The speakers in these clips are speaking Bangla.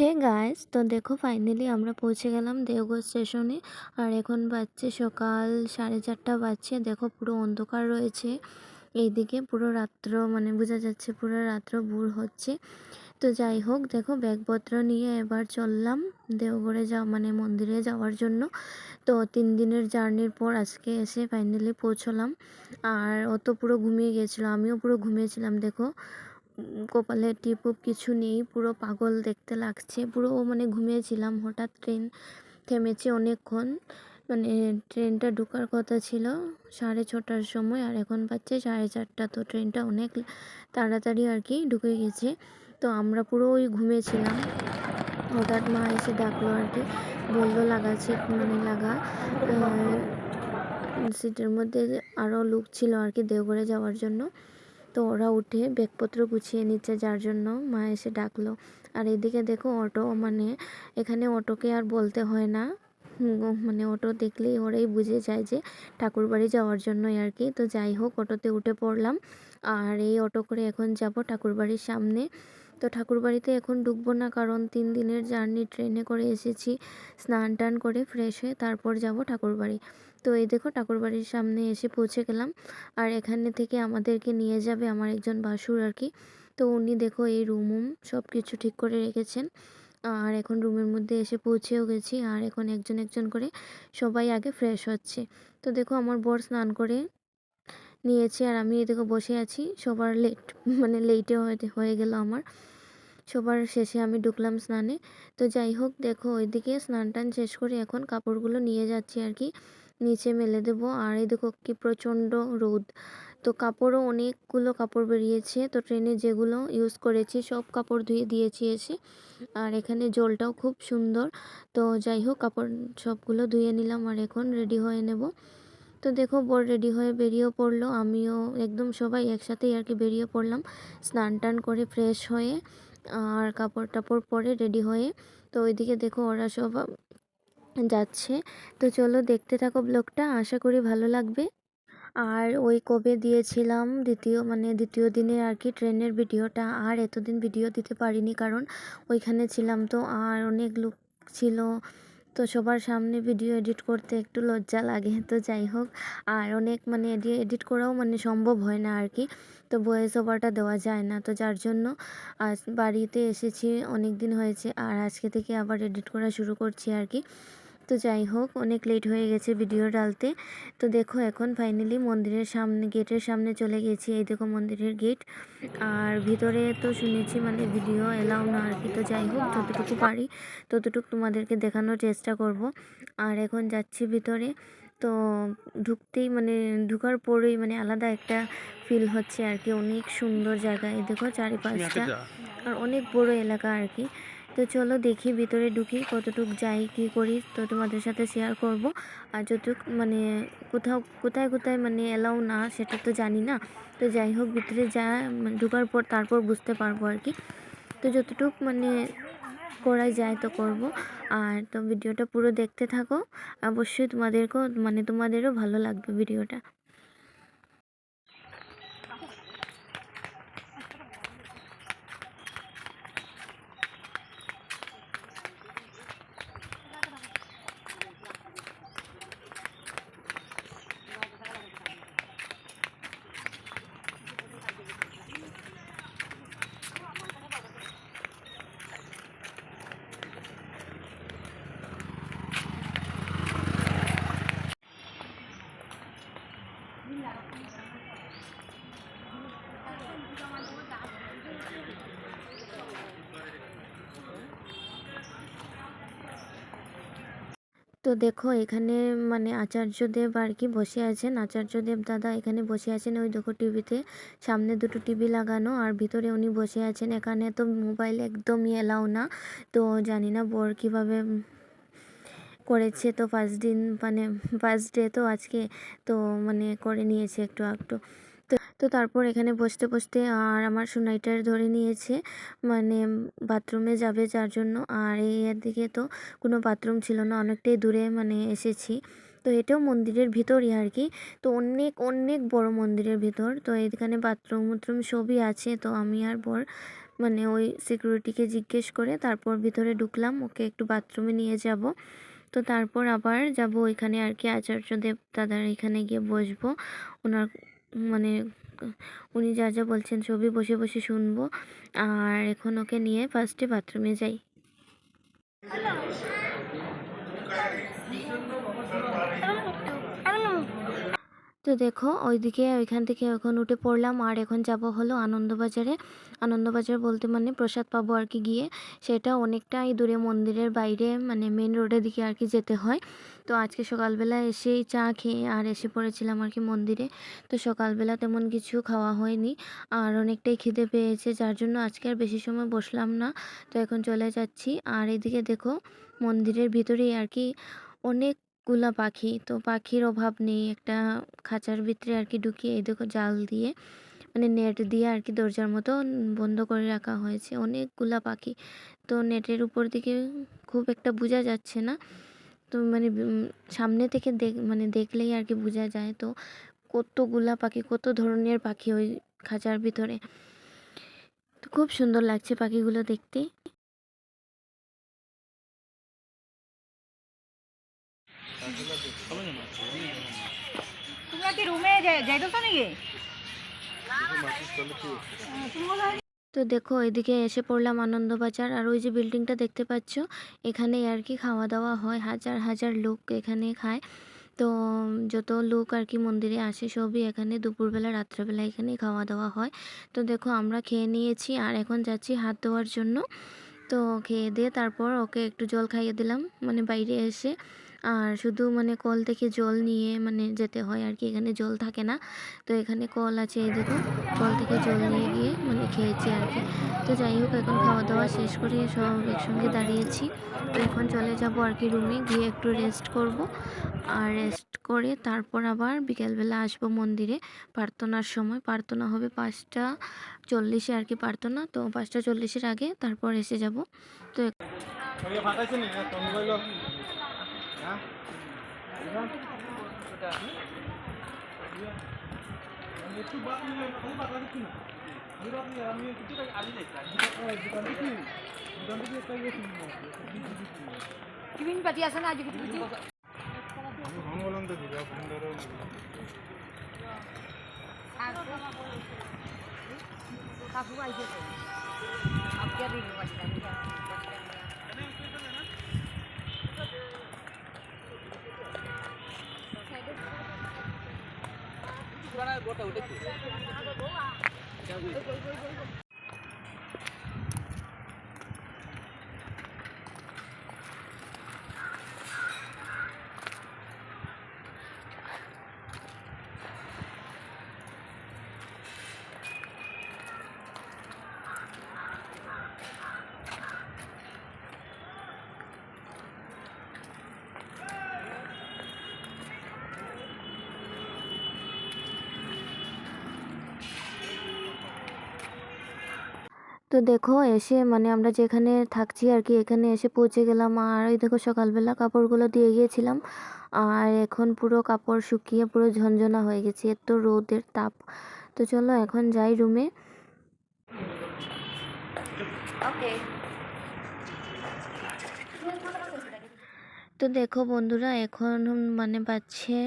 হে গাইস তো দেখো ফাইনালি আমরা পৌঁছে গেলাম দেওঘর স্টেশনে আর এখন বাজছে সকাল সাড়ে চারটা বাজছে, দেখো পুরো অন্ধকার রয়েছে। এইদিকে পুরো রাত্র মানে বোঝা যাচ্ছে পুরো রাত্র ভোর হচ্ছে। তো যাই হোক, দেখো ব্যাগপত্র নিয়ে এবার চললাম দেওঘরে যাওয়া মানে মন্দিরে যাওয়ার জন্য। তো তিন দিনের জার্নির পর আজকে এসে ফাইনালি পৌঁছলাম। আর ও তো পুরো ঘুমিয়ে গিয়েছিল আমিও পুরো ঘুমিয়েছিলাম, দেখো। কপালে টিপ কিছু নেই, পুরো পাগল দেখতে লাগছে। পুরো মানে ঘুমিয়েছিলাম, হঠাৎ ট্রেন থেমেছে অনেকক্ষণ। মানে ট্রেনটা ঢোকার কথা ছিল সাড়ে ছটার সময়, আর এখন পাচ্ছে সাড়ে চারটা। তো ট্রেনটা অনেক তাড়াতাড়ি আর কি ঢুকে গেছে। তো আমরা পুরো ওই ঘুমিয়েছিলাম। হঠাৎ মা এসে ডাকলো আর কি, বলল লাগা সিট মানে লাগা। সিটের মধ্যে আরও লোক ছিল আর কি দেওঘরে যাওয়ার জন্য। তো ওরা উঠে ব্যাগপত্র গুছিয়ে নিচ্ছে, যার জন্য মা এসে ডাকলো। আর এদিকে দেখো অটো মানে এখানে অটোকে আর বলতে হয় না। মানে অটো দেখলেই ওরাই বুঝে যায় যে ঠাকুরবাড়ি যাওয়ার জন্যই আর কি। তো যাই হোক, অটোতে উঠে পড়লাম। আর এই অটো করে এখন যাব ঠাকুরবাড়ির সামনে। তো ঠাকুরবাড়িতে এখন ঢুকবো না, কারণ তিন দিনের জার্নি, ট্রেনে করে এসেছি। স্নান টান করে ফ্রেশ হয়ে তারপর যাব ঠাকুরবাড়ি তো এই দেখো ঠাকুর বাড়ির সামনে এসে পৌঁছে গেলাম। আর এখানে থেকে আমাদেরকে নিয়ে যাবে আমার একজন বাসুর আর কি। তো উনি দেখো এই রুম উম সব কিছু ঠিক করে রেখেছেন। আর এখন রুমের মধ্যে এসে পৌঁছেও গেছি। আর এখন একজন একজন করে সবাই আগে ফ্রেশ হচ্ছে। তো দেখো আমার বর স্নান করে নিয়েছি। আর আমি এদিকে বসে আছি। সবার লেট মানে লেটে হয়ে গেল আমার। সবার শেষে আমি ঢুকলাম স্নানে। তো যাই হোক দেখো ওইদিকে স্নান টান শেষ করে এখন কাপড়গুলো নিয়ে যাচ্ছি আর কি। নিচে মেলে দেবো। আর এই দেখো কি প্রচণ্ড রোদ। তো কাপড়ও অনেকগুলো কাপড় বেরিয়েছে। তো ট্রেনে যেগুলো ইউজ করেছি, সব কাপড় ধুয়ে দিয়েছি এসে। আর এখানে জলটাও খুব সুন্দর। তো যাই হোক, কাপড় সবগুলো ধুয়ে নিলাম আর এখন রেডি হয়ে নেব। তো দেখো, বর রেডি হয়ে বেরিয়েও পড়ল। আমিও একদম সবাই একসাথেই আর কি বেরিয়ে পড়লাম। স্নান টান করে ফ্রেশ হয়ে আর কাপড় টাপড় পরে রেডি হয়ে। তো ওইদিকে দেখো ওরা সব যাচ্ছে। তো চলো দেখতে থাকো ব্লগটা, আশা করি ভালো লাগবে। আর ওই কবে দিয়েছিলাম দ্বিতীয় মানে দ্বিতীয় দিনে আর কি ট্রেনের ভিডিওটা, আর এতদিন ভিডিও দিতে পারিনি কারণ ওইখানে ছিলাম তো, আর অনেক লোক ছিল। তো সবার সামনে ভিডিও এডিট করতে একটু লজ্জা লাগে, তো যাই হোক। আর অনেক মানে এডিট করাও মানে সম্ভব হয় না আর কি। তো ভয়েস ওভারটা দেওয়া যায় না, তো যার জন্য আজ বাড়িতে এসেছি অনেক দিন হয়েছে, আর আজকে থেকে আবার এডিট করা শুরু করছি আর কি। তো যাই হোক অনেক লেট হয়ে গেছে ভিডিও ডালতে তো দেখো এখন ফাইনালি মন্দিরের সামনে গেটের সামনে চলে গেছি। এই দেখো মন্দিরের গেট আর ভিতরে তো শুনেছি মানে ভিডিও এলাও না আর কি। তো যাই হোক যতটুকু পারি ততটুকু তোমাদেরকে দেখানোর চেষ্টা করব। আর এখন যাচ্ছি ভিতরে। তো ঢুকতেই মানে ঢুকার পরেই মানে আলাদা একটা ফিল হচ্ছে আর কি। অনেক সুন্দর জায়গা। এই দেখো চারিপাশটা। আর অনেক বড় এলাকা আর কি। তো চলো দেখি ভিতরে ঢুকি, কতটুক যাই, কি করি, তো তোমাদের সাথে শেয়ার করব। আর যতটুক মানে কোথাও, কোথায় কোথায় মানে এলাও না, সেটা তো জানি না। তো যাই হোক, ভিতরে যা, ঢুকার পর তারপর বুঝতে পারব আর কি। তো যতটুক মানে করা যায় তো করব। আর তো ভিডিওটা পুরো দেখতে থাকো। অবশ্যই তোমাদেরকেও মানে তোমাদেরও ভালো লাগবে ভিডিওটা। তো দেখো এখানে মানে আচার্যদেব আর কি বসে আছেন। আচার্যদেব দাদা এখানে বসে আছেন ওই দেখো টিভিতে সামনে দুটো টিভি লাগানো আর ভিতরে উনি বসে আছেন। এখানে তো মোবাইল একদমই এলাও না। তো জানি না বর কীভাবে করেছে তো ফার্স্ট দিন মানে ফার্স্ট ডে তো আজকে তো মানে করে নিয়েছে একটু একটু তো তারপর এখানে বসতে বসতে আর আমার সোনাইটার ধরে নিয়েছে। মানে বাথরুমে যাবে যার জন্য। আর এই দিকে তো কোনো বাথরুম ছিল না। অনেকটাই দূরে মানে এসেছি। তো এটাও মন্দিরের ভিতরই আর কি। তো অনেক অনেক বড় মন্দিরের ভিতর। তো এখানে বাথরুম উথরুম সবই আছে। তো আমি আর বর মানে ওই সিকিউরিটিকে জিজ্ঞেস করে তারপর ভিতরে ঢুকলাম। ওকে একটু বাথরুমে নিয়ে যাব। তো তারপর আবার যাব ওইখানে আর কি। আচার্যদেব দাদার এখানে গিয়ে বসবো। ওনার মানে উনি যা যা বলছেন সবই বসে বসে শুনব। আর এখন ওকে নিয়ে ফার্স্টে বাথরুমে যাই। তো দেখো, ওইদিকে ওইখান থেকে এখন উঠে পড়লাম আর এখন যাব হলো আনন্দবাজারে। আনন্দবাজার বলতে মানে প্রসাদ পাবো আর কি গিয়ে। সেটা অনেকটাই দূরে মন্দিরের বাইরে মানে মেন রোডের দিকে আর কি যেতে হয়। তো আজকে সকালবেলা এসেই চা খেয়ে আর এসে পড়েছিলাম আর কি মন্দিরে। তো সকালবেলা তেমন কিছু খাওয়া হয়নি আর অনেকটাই খিদে পেয়েছে, যার জন্য আজকে আর বেশি সময় বসলাম না। তো এখন চলে যাচ্ছি। আর এদিকে দেখো, মন্দিরের ভিতরেই আর কি অনেকগুলা পাখি। তো পাখির অভাব নেই, একটা খাঁচার ভিতরে আর কি ঢুকিয়ে এই দেখো জাল দিয়ে মানে নেট দিয়ে আর কি দরজার মতো বন্ধ করে রাখা হয়েছে অনেকগুলা পাখি। তো নেটের উপর দিকে খুব একটা বোঝা যাচ্ছে না। তো মানে সামনে থেকে দেখ মানে দেখলেই আর কি বোঝা যায়। তো কতগুলা পাখি, কত ধরনের পাখি ওই খাঁচার ভিতরে। তো খুব সুন্দর লাগছে পাখিগুলো দেখতে। তো দেখো, এদিকে এসে পড়লাম আনন্দবাজার আর ওই যে বিল্ডিংটা দেখতে পাচ্ছ, এখানে আর কি খাওয়া দাওয়া হয়, হাজার হাজার লোক এখানে খায়। তো, যত লোক আর কি মন্দিরে আসে, সবই এখানে দুপুরবেলা, রাত্রেবেলা এখানে খাওয়া দাওয়া হয়। তো দেখো, আমরা খেয়ে নিয়েছি, আর এখন যাচ্ছি হাত ধোয়ার জন্য। তো খেয়ে দিয়ে তারপর ওকে একটু জল খাইয়ে দিলাম মানে বাইরে এসে। আর শুধু মানে কল থেকে জল নিয়ে মানে যেতে হয় আর কি, এখানে জল থাকে না। তো এখানে কল আছে এই দেখো কল থেকে জল নিয়ে গিয়ে মানে খেয়েছি আর কি। তো যাই হোক, এখন খাওয়া দাওয়া শেষ করে সব একসঙ্গে দাঁড়িয়েছি। তো এখন চলে যাব আর কি রুমে গিয়ে একটু রেস্ট করব। আর রেস্ট করে তারপর আবার বিকেলবেলা আসব মন্দিরে। প্রার্থনার সময়, প্রার্থনা হবে পাঁচটা চল্লিশে আর কি প্রার্থনা। তো পাঁচটা চল্লিশের আগে তারপর এসে যাব। তো ওই ফাটাইছে নি না তুমি কইলো হ্যাঁ একটু বাদ নিয়ে খালি বাদ দিচ্ছি না আমি বাদ নিয়ে আমি কিছু আগে দেখলাম দোকান থেকে দোকান থেকে একটা গেছি টিফিন পাতি আছে না আজ কিছু কিছু আমি ফোন বললাম তো দিবা ফোন ধরো কাকু আইছে তো তো দেখো এসে মানে আমরা যেখানে থাকছি আর কি এখানে এসে পৌঁছে গেলাম। আর ওই দেখো সকালবেলা কাপড়গুলো দিয়ে গিয়েছিলাম। আর এখন পুরো কাপড় শুকিয়ে পুরো ঝনঝনা হয়ে গেছে এত রোদের তাপ। তো চলো এখন যাই রুমে ওকে তো দেখো বন্ধুরা এখন মানে বাজছে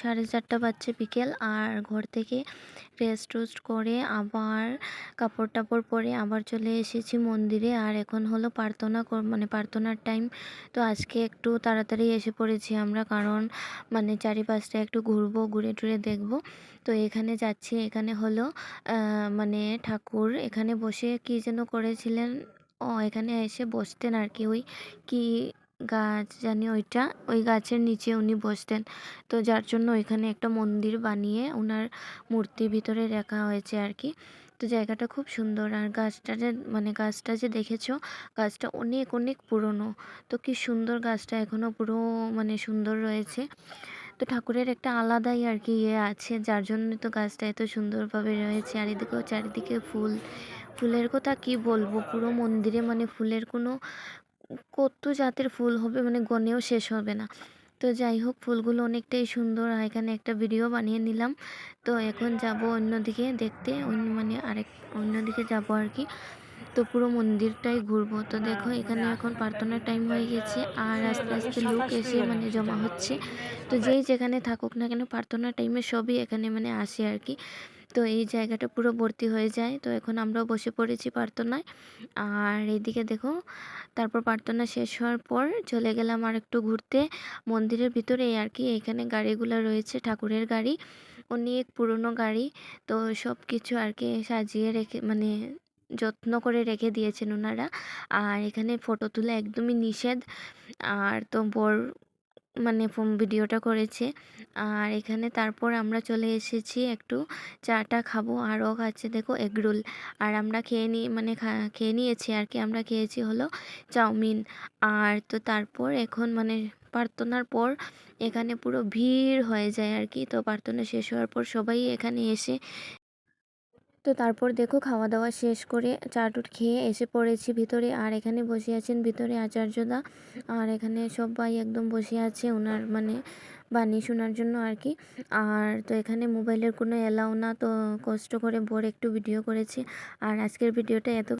সাড়ে চারটা বাজছে বিকেল, আর ঘর থেকে রেস্ট টেস্ট করে আবার কাপড় টাপড় পরে আবার চলে এসেছি মন্দিরে। আর এখন হলো প্রার্থনা মানে প্রার্থনার টাইম তো আজকে একটু তাড়াতাড়ি এসে পড়েছি আমরা, কারণ মানে চারিপাশটা একটু ঘুরবো, ঘুরে টুরে দেখব। তো এখানে যাচ্ছি, এখানে হলো মানে ঠাকুর এখানে বসে কি যেন করেছিলেন? ও, এখানে এসে বসতেন আর কি ওই কি গাছ, জানি ওইটা, ওই গাছের নিচে উনি বসতেন। তো যার জন্য ওইখানে একটা মন্দির বানিয়ে ওনার মূর্তি ভিতরে রাখা হয়েছে আর কি তো জায়গাটা খুব সুন্দর। আর গাছটা যে মানে গাছটা যে দেখেছ, গাছটা অনেক অনেক পুরনো। তো কি সুন্দর গাছটা এখনও পুরো মানে সুন্দর রয়েছে। তো ঠাকুরের একটা আলাদাই আর কি ইয়ে আছে, যার জন্য তো গাছটা এত সুন্দরভাবে রয়েছে। আর এদিকেও চারিদিকে ফুল। ফুলের কথা কি বলব? পুরো মন্দিরে মানে ফুলের কোনো কত জাতের ফুল হবে মানে গনেও শেষ হবে না। তো যাই হোক, ফুলগুলো অনেকটাই সুন্দর। আর এখানে একটা ভিডিও বানিয়ে নিলাম। তো এখন যাব অন্যদিকে দেখতে। অন্য মানে আরেক, অন্যদিকে যাব আর কি। তো পুরো মন্দিরটাই ঘুরবো। তো দেখো, এখানে এখন প্রার্থনার টাইম হয়ে গেছে। আর আস্তে আস্তে লোক এসে মানে জমা হচ্ছে। তো যেই যেখানে থাকুক না কেন প্রার্থনার টাইমে সবই এখানে মানে আসে আর কি। তো এই জায়গাটা পুরো ভর্তি হয়ে যায়। তো এখন আমরাও বসে পড়েছি প্রার্থনায়। আর এইদিকে দেখো, তারপর প্রার্থনা শেষ হওয়ার পর চলে গেলাম আর একটু ঘুরতে। মন্দিরের ভিতরে আর কি, এখানে গাড়িগুলো রয়েছে, ঠাকুরের গাড়ি। অনেক পুরনো গাড়ি। তো সব কিছু আর কি সাজিয়ে রেখে মানে যত্ন করে রেখে দিয়েছেন ওনারা। আর এখানে ফটো তোলা একদমই নিষেধ। আর তো বর মানে ফোন ভিডিওটা করেছে। আর এখানে তারপর আমরা চলে এসেছি একটু চাটা খাব। আর আরও আছে দেখো এগরোল। আর আমরা খেয়ে নিই মানে খেয়ে নিয়েছি আর কি। আমরা খেয়েছি হলো চাউমিন। আর তো তারপর এখন মানে প্রার্থনার পর এখানে পুরো ভিড় হয়ে যায় আর কি। তো প্রার্থনা শেষ হওয়ার পর সবাই এখানে এসে তো তারপর দেখো খাওয়া দাওয়া শেষ করে চাটুট খেয়ে এসে পড়েছি ভিতরে। আর এখানে বসে আছেন ভিতরে আচার্যদা। আর এখানে সবাই একদম বসে আছে ওনার মানে বাণী শোনার জন্য আর কি আর তো এখানে মোবাইলের কোনো এলাও না, তো কষ্ট করে বোর একটু ভিডিও করেছে। আর আজকের ভিডিওটা এত